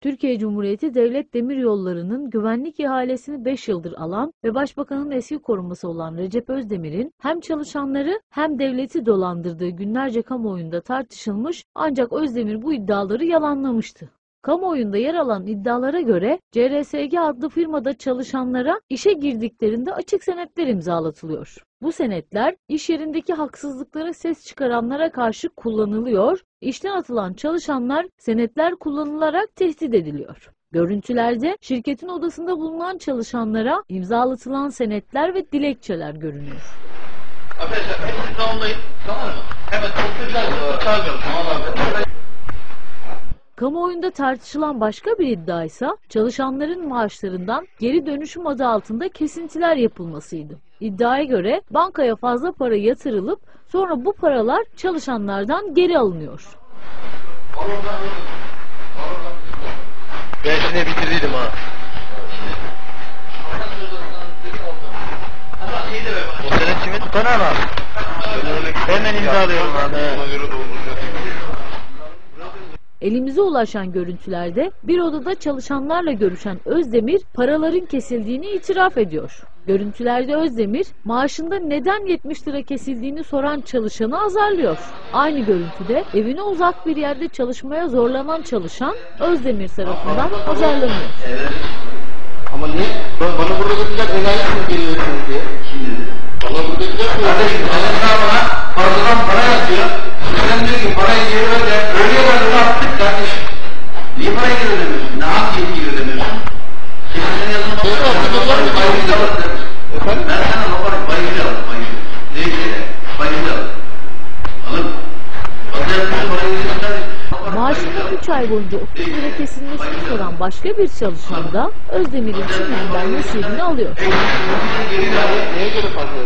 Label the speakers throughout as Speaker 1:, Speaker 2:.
Speaker 1: Türkiye Cumhuriyeti Devlet Demiryolları'nın güvenlik ihalesini 5 yıldır alan ve Başbakanın eski koruması olan Recep Özdemir'in hem çalışanları hem devleti dolandırdığı günlerce kamuoyunda tartışılmış ancak Özdemir bu iddiaları yalanlamıştı. Kamuoyunda yer alan iddialara göre CRSG adlı firmada çalışanlara işe girdiklerinde açık senetler imzalatılıyor. Bu senetler iş yerindeki haksızlıklara ses çıkaranlara karşı kullanılıyor, işten atılan çalışanlar senetler kullanılarak tehdit ediliyor. Görüntülerde şirketin odasında bulunan çalışanlara imzalatılan senetler ve dilekçeler görünüyor.
Speaker 2: Arkadaşlar hepsini tamamlayın. Tamam mı? Hemen çağırıyorum. Tamam abi.
Speaker 1: Kamuoyunda tartışılan başka bir iddia ise çalışanların maaşlarından geri dönüşüm adı altında kesintiler yapılmasıydı. İddiaya göre bankaya fazla para yatırılıp sonra bu paralar çalışanlardan geri alınıyor.
Speaker 2: Ben seni bitirdiydim ha. O senin kimin? Tutan ama. Hemen imzalıyorum abi.
Speaker 1: Elimize ulaşan görüntülerde bir odada çalışanlarla görüşen Özdemir paraların kesildiğini itiraf ediyor. Görüntülerde Özdemir maaşında neden 70 lira kesildiğini soran çalışanı azarlıyor. Aynı görüntüde evine uzak bir yerde çalışmaya zorlanan çalışan Özdemir tarafından azarlanıyor.
Speaker 3: Ama niye? Ben, bana burada dediler enayi mi geliyorsunuz diye. Bana burada dediler
Speaker 2: Kardeşim senin bana fazladan para yatıyor. Sen diyor ki parayı geri ver de öyle attık kardeşim. Niye parayı geri ödemiyorsun? Ne hangi yetkiyi ödemiyorsun?
Speaker 3: Doğru, hatırlıyorum.
Speaker 2: bayılır alır.
Speaker 3: Efendim?
Speaker 2: Ben sana bakarım bayılır alır bayılır. Neyse bayılır alır. Mı? Fazla yatıyorsa parayı geri öder.
Speaker 1: Maaşının 3 ay boyunca 30 lira kesilmesini soran başka bir çalışan da Özdemir'in şimdiden nasibini alıyor.
Speaker 2: De
Speaker 3: neye göre fazla?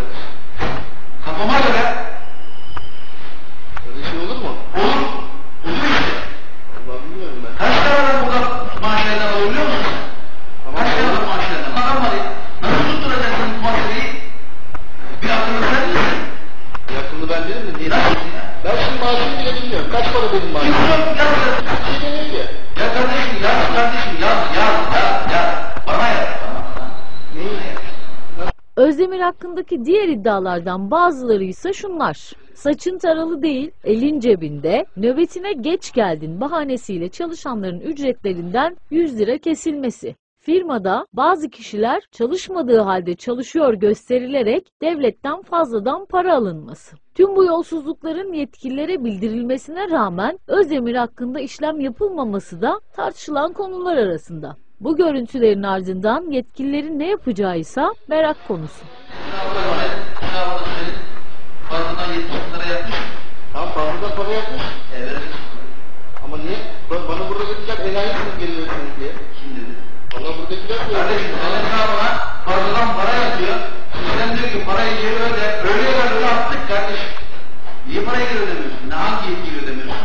Speaker 2: Kafama göre
Speaker 3: Öyle şey olur mu?
Speaker 2: olur. Olur işte.
Speaker 3: Allah bilmiyorum ben.
Speaker 2: Kaç tane var burada maaşlardan alabiliyor musun? Kaç tane var maaşlardan? Adam var ya. Nasıl tutturacaksın bu maaşları? Bir akıllı sen misin?
Speaker 3: Yakını ben değilim de niye?
Speaker 2: Nasıl ya?
Speaker 3: Ben şimdi maaşımı bile bilmiyorum. Kaç para benim maaşım?
Speaker 2: Yok yok yaz yaz.
Speaker 3: Bir şey demiyor ki.
Speaker 2: Ya kardeşim yaz kardeşim yaz yaz yaz yaz. Bana yaz.
Speaker 1: Özdemir hakkındaki diğer iddialardan bazıları ise şunlar. Saçın taralı değil, elin cebinde, nöbetine geç geldin bahanesiyle çalışanların ücretlerinden 100 lira kesilmesi. Firmada bazı kişiler çalışmadığı halde çalışıyor gösterilerek devletten fazladan para alınması. Tüm bu yolsuzlukların yetkililere bildirilmesine rağmen Özdemir hakkında işlem yapılmaması da tartışılan konular arasında. Bu görüntülerin ardından yetkililerin ne yapacağı ise merak konusu.
Speaker 2: Kardeşim senin hesabına fazladan para yatıyor. Sen diyor ki parayı geri öde. Öyle öyle attık kardeşim. Niye parayı geri ödemiyorsun? Ne hangi yetkiyi ödemiyorsun?